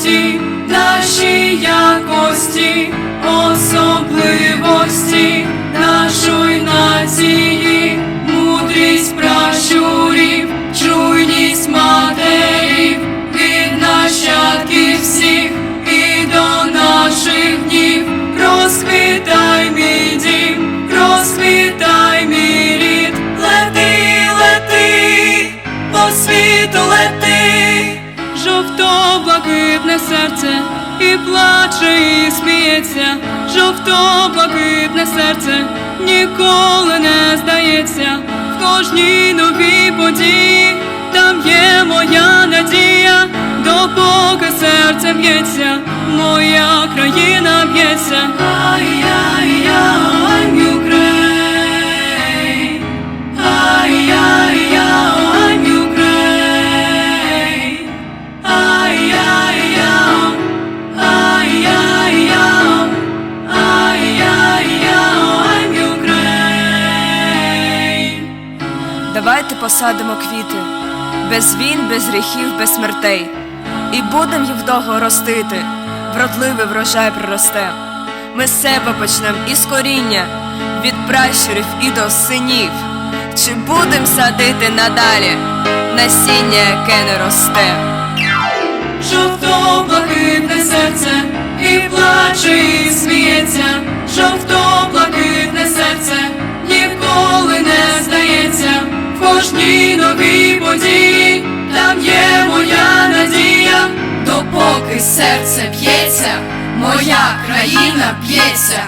всі наші якості, особливості нашої нації, мудрість пращурів, чуйність матерів, від нащадків всіх і до наших днів. Розквітай мій дім, розквітай мій рід, лети, лети, по світу лети блакитне серце, і плаче, і сміється, жовто-блакитне серце ніколи не здається, в кожній новій події там є моя надія, допоки серце б'ється, моя країна б'ється. Давайте посадимо квіти, без війн, без гріхів, без смертей, і будем їх довго ростити, вродливий врожай приросте. Ми з себе почнем із коріння, від пращурів і до синів. Чи будем садити надалі насіння, яке не росте? Жовто-блакитне серце і плаче, і кожній новій події там є моя надія, Допоки серце б'ється, моя країна б'ється.